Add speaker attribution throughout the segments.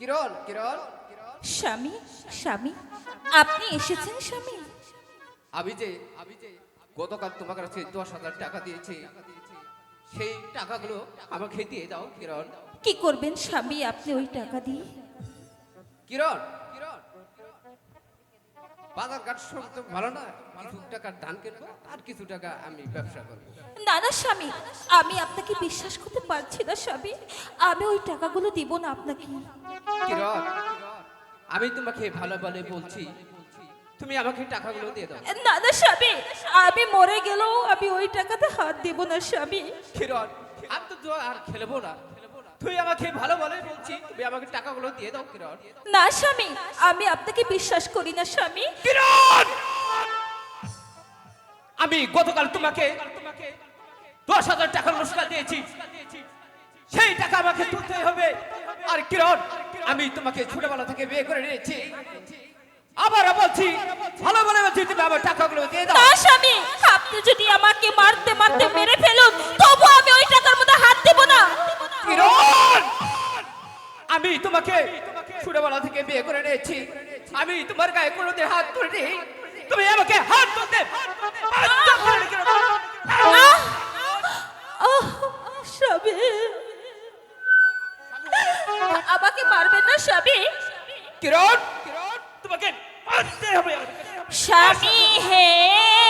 Speaker 1: কিরণ কিরণ।
Speaker 2: স্বামী স্বামী আপনি এসেছেন স্বামী?
Speaker 1: আমি যে আমি যে গতকাল তোমার কাছে দশ হাজার টাকা দিয়েছি সেই টাকাগুলো আমাকে দিয়ে দাও কিরণ।
Speaker 2: কি করবেন স্বামী আপনি ওই টাকা দিয়ে?
Speaker 1: কিরণ বাজার ঘাট সব তো ভালো না কিছু টাকার ধান কিনবো আর কিছু টাকা আমি ব্যবসা করব।
Speaker 2: না না স্বামী আমি আপনাকে বিশ্বাস করতে পারছি না স্বামী। আমি ওই টাকাগুলো দিব না আপনাকে।
Speaker 1: কিরণ আমি তোমাকে ভালো বলে বলছি তুমি আমাকে টাকাগুলো দিয়ে দাও।
Speaker 2: না না স্বামী আমি মরে গেলেও আমি ওই টাকাতে হাত দিব না স্বামী।
Speaker 1: কিরণ আমি তো আর খেলব না। তুই আমাকে ভালো বলে বলছি তুমি আমাকে টাকাগুলো দিয়ে দাও কিরণ
Speaker 2: না স্বামী আমি আপনাকে বিশ্বাস করি না স্বামী।
Speaker 1: কিরণ আমি গতকাল তোমাকে দশ হাজার টাকার অনুষ্ঠান দিয়েছি। সেই টাকা আমাকে তুলতে হবে। আর কিরণ আমি তোমাকে ছোটবেলা থেকে বিয়ে করে নিয়েছি। আবার বলছি ভালো বলে বলছি তুমি আমার টাকাগুলো দিয়ে দাও।
Speaker 2: না স্বামী আপনি যদি আমাকে মারতে মারতে মেরে ফেলুন তবু আমি ওই টাকার মধ্যে হাত দেব না।
Speaker 1: কিরণ আমি তোমাকে ছোটবেলা থেকে বিয়ে করে নিয়েছি। আমি তোমার গায়ে কোনোদিন হাত তুলিনি তুমি আমাকে হাত তুলতে
Speaker 2: স্বামী
Speaker 1: কিরণ কিরণ তোমাকে মারতে হবে
Speaker 2: স্বামী হে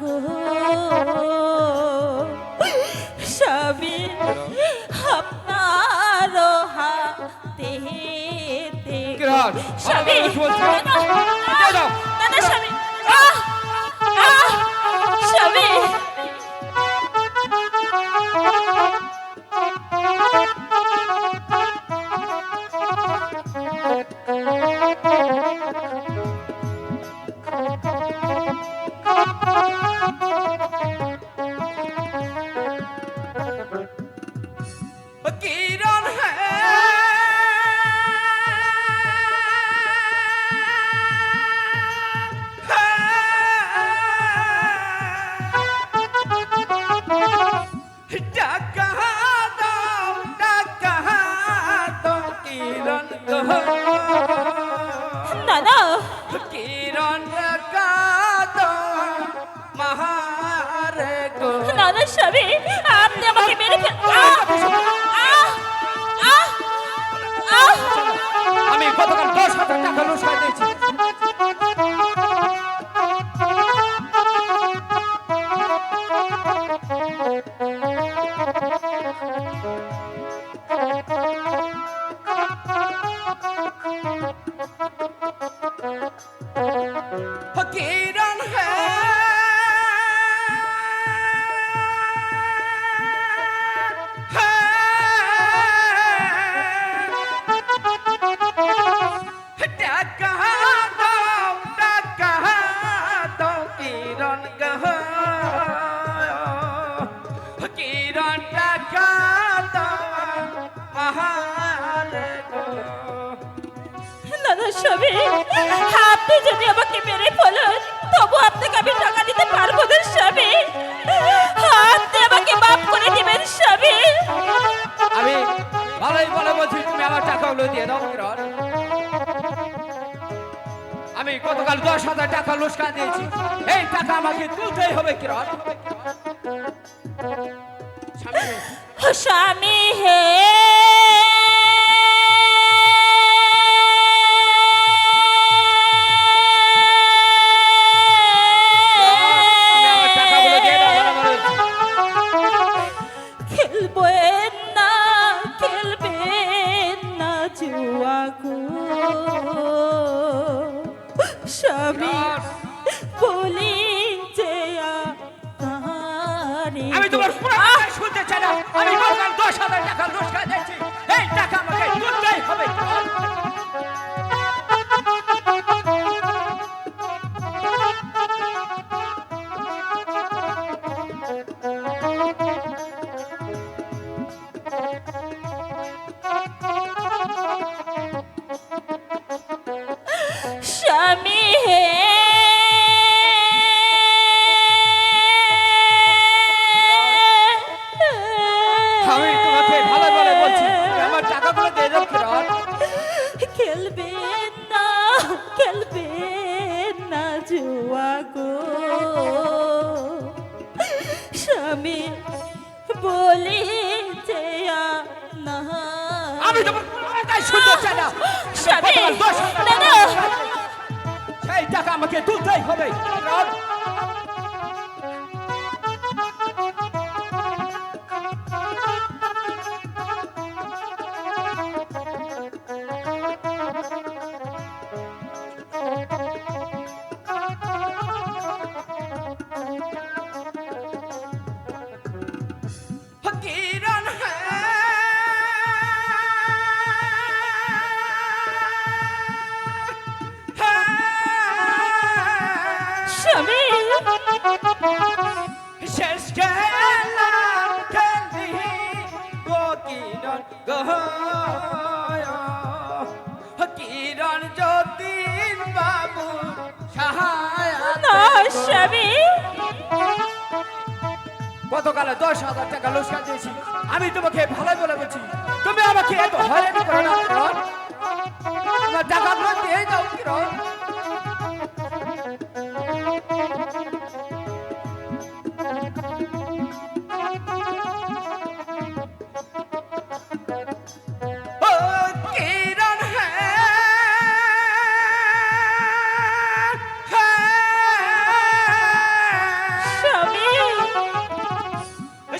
Speaker 2: গো। স্বামী আপনার হাতে স্বামী স্বামী আপনি আমাকে মেরে!
Speaker 1: আমি গতকাল দশ হাজার টাকা
Speaker 2: না স্বামী আপনি যদি
Speaker 1: হাজার টাকা লোসকা দিয়েছি। এই টাকা আমাকে তুলতেই হবে কিরণ। স্বামী
Speaker 2: হে
Speaker 1: আমি তোমার শুনতে চাই না। আমি দশ হাজার টাকা লোসকান তোমার কথাই শুনতে চাই না। সেই টাকা আমাকে তুলতেই হবে। গহয়। কিরণ যতীন বাবু
Speaker 2: স্বামী।
Speaker 1: গতকাল দশ হাজার টাকা লোসকান দিয়েছি। আমি তোমাকে ভালো বলে বলছি তুমি আমাকে এত হয়রানি করো না আমার টাকাগুলো দিয়ে দাও কিরণ।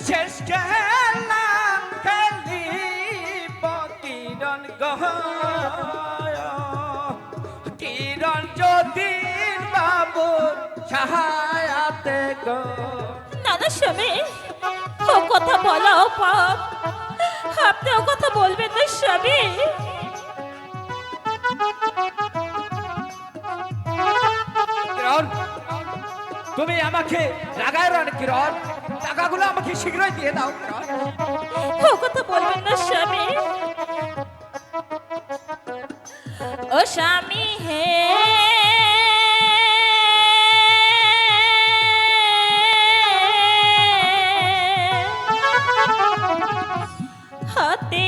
Speaker 1: শেষ গেলাম খেলি কিরণ গহয়। কিরণ যতীন বাবুর সাহায্যতে গো।
Speaker 2: না না স্বামী ও কথা বলা ও পাপ আপনি ও কথা বলবেন না স্বামী।
Speaker 1: কিরণ তুমি আমাকে লাগায় রান কিরণ? টাকাগুলো আমাকে শীঘ্রই দিয়ে দাও।
Speaker 2: ও কথা বলবেন না স্বামী। ও স্বামী হে। হাতে